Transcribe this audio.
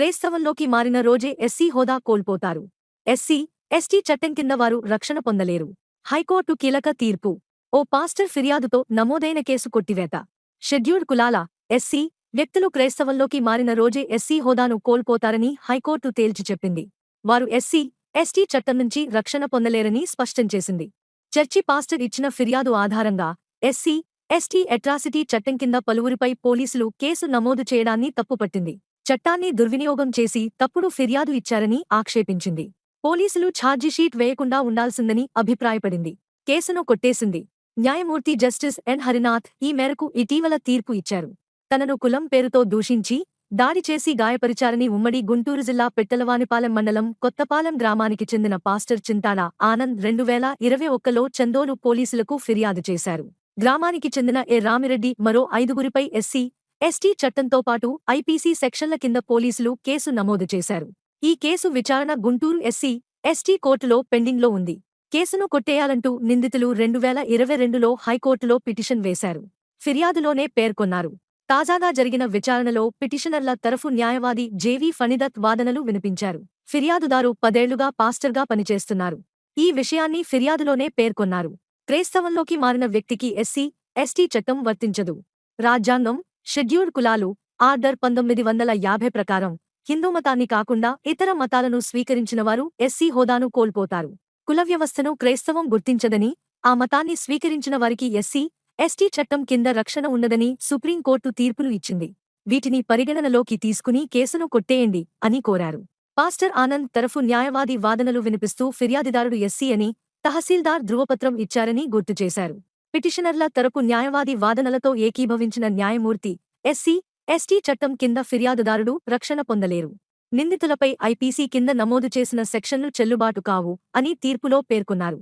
క్రైస్తవంలోకి మారిన రోజే ఎస్సీ హోదా కోల్పోతారు. ఎస్సీ ఎస్టీ చట్టం కింద వారు రక్షణ పొందలేరు. హైకోర్టు కీలక తీర్పు. ఓ పాస్టర్ ఫిర్యాదుతో నమోదైన కేసు కొట్టివేత. షెడ్యూల్డ్ కులాల ఎస్సీ వ్యక్తులు క్రైస్తవంలోకి మారిన రోజే ఎస్సీ హోదాను కోల్పోతారని హైకోర్టు తేల్చి చెప్పింది. వారు ఎస్సీ ఎస్టీ చట్టం నుంచి రక్షణ పొందలేరని స్పష్టం చేసింది. చర్చి పాస్టర్ ఇచ్చిన ఫిర్యాదు ఆధారంగా ఎస్సీ ఎస్టీ అట్రాసిటీ చట్టం కింద పలువురిపై పోలీసులు కేసు నమోదు చేయడాన్ని తప్పుపట్టింది. చట్టాన్ని దుర్వినియోగం చేసి తప్పుడు ఫిర్యాదు ఇచ్చారని ఆక్షేపించింది. పోలీసులు ఛార్జిషీట్ వేయకుండా ఉండాల్సిందని అభిప్రాయపడింది. కేసును కొట్టేసింది. న్యాయమూర్తి జస్టిస్ ఎన్. హరినాథ్ ఈ మేరకు ఇటీవల తీర్పు ఇచ్చారు. తనను కులం పేరుతో దూషించి దాడి చేసి గాయపరిచారని ఉమ్మడి గుంటూరు జిల్లా పెట్టలవానిపాలెం మండలం కొత్తపాలెం గ్రామానికి చెందిన పాస్టర్ చింతాడ ఆనంద్ రెండు వేల ఇరవై ఒక్కలో చందోలు పోలీసులకు ఫిర్యాదు చేశారు. గ్రామానికి చెందిన ఏ రామిరెడ్డి మరో ఐదుగురిపై ఎస్సీ ఎస్టీ చట్టంతో పాటు ఐపీసీ సెక్షన్ల కింద పోలీసులు కేసు నమోదు చేశారు. ఈ కేసు విచారణ గుంటూరు ఎస్సీ ఎస్టీ కోర్టులో పెండింగ్లో ఉంది. కేసును కొట్టేయాలంటూ నిందితులు రెండు వేల ఇరవై రెండులో హైకోర్టులో పిటిషన్ వేశారు. ఫిర్యాదులోనే పేర్కొన్నారు. తాజాగా జరిగిన విచారణలో పిటిషనర్ల తరఫు న్యాయవాది జేవీ ఫణిదత్ వాదనలు వినిపించారు. ఫిర్యాదుదారు పదేళ్ళుగా పాస్టర్గా పనిచేస్తున్నారు. ఈ విషయాన్ని ఫిర్యాదులోనే పేర్కొన్నారు. క్రైస్తవంలోకి మారిన వ్యక్తికి ఎస్సీ ఎస్టీ చట్టం వర్తించదు. రాజ్యాంగం షెడ్యూల్డ్ కులాలు ఆర్డర్ పంతొమ్మిది వందల యాభై ప్రకారం హిందూ మతాన్ని కాకుండా ఇతర మతాలను స్వీకరించినవారు ఎస్సీ హోదాను కోల్పోతారు. కుల వ్యవస్థను క్రైస్తవం గుర్తించదని ఆ మతాన్ని స్వీకరించిన వారికి ఎస్సీ ఎస్టీ చట్టం కింద రక్షణ ఉన్నదని సుప్రీంకోర్టు తీర్పులు ఇచ్చింది. వీటిని పరిగణనలోకి తీసుకుని కేసును కొట్టేయండి అని కోరారు. పాస్టర్ ఆనంద్ తరఫు న్యాయవాది వాదనలు వినిపిస్తూ ఫిర్యాదిదారుడు ఎస్సీ అని తహసీల్దార్ ధృవపత్రం ఇచ్చారని గుర్తు చేశారు. పిటిషనర్ల తరపు న్యాయవాది వాదనలతో ఏకీభవించిన న్యాయమూర్తి ఎస్సీ ఎస్టీ చట్టం కింద ఫిర్యాదుదారుడు రక్షణ పొందలేరు. నిందితులపై ఐపీసీ కింద నమోదు చేసిన సెక్షన్లు చెల్లుబాటు కావు అని తీర్పులో పేర్కొన్నారు.